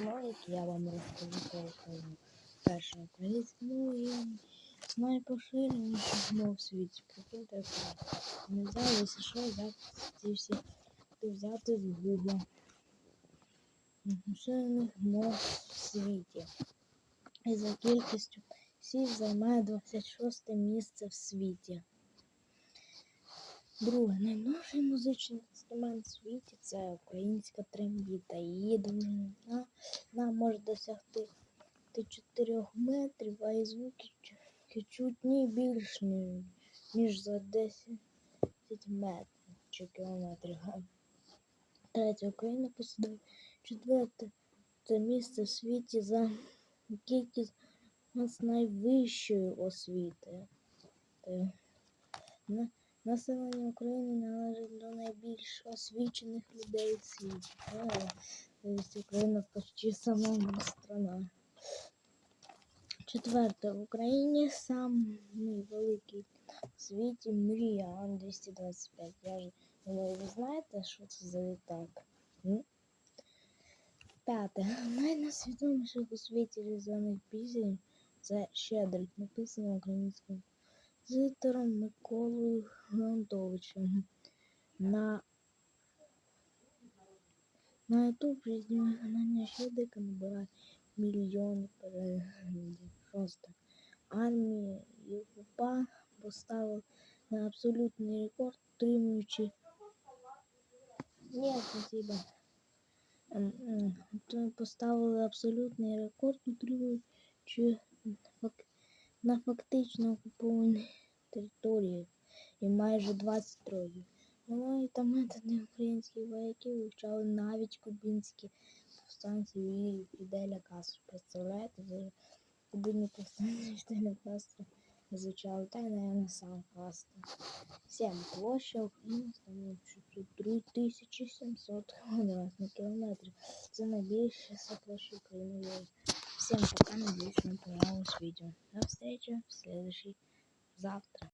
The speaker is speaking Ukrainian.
Ну, як я вам розкажу про Україну. Перша є найпоширеніша мова в світі. Прикиньте, як ми взяли, якщо що, взяти ці всі, взяти з Гугла. Поширених мов в світі. І за кількістю слів займає 26 місце в світі. Друге, найновший музичний інструмент в світі це українська трембіта. Її довжина вона може досягти 4 метрів, а і звуки чу- чутні більш ніж за 10 метрів чи кілометрів. Третє, Україна посідає четверте це місце в світі за кількість з найвищої освіти. На- Населення України належить до найбільш освічених людей Тобто Україна почти сама страна. Четверте, в Україні самий великий в світі Мріан 225. Я ж ви знаєте, що це за літак? П'яте. Найнасвідоміших у світі різдвяних пісень це Щедрик, написано українською композитором Миколою Леонтовичем. На на YouTube різні виконання Щедрика набирає мільйони переглядів. Шосте. Армія ЮПА поставила на абсолютний рекорд, отримуючи Ні, спасибо. Ем, ем, то Поставили абсолютний рекорд, утримуючи фак- На фактично окупованій території і майже 20 років. Нової та методи українських вояків вивчали навіть кубинські повстанці і Фіделя Кастро. Представляєте, кубинні повстанці Фіделя Кастро звучали, та й, наверное, сам Кастро. Всем площа України становить 3700 квадратних кілометрів. Це найбільша площа України. Всем пока, надеюсь, вам понравилось видео. До встречи в следующий завтра.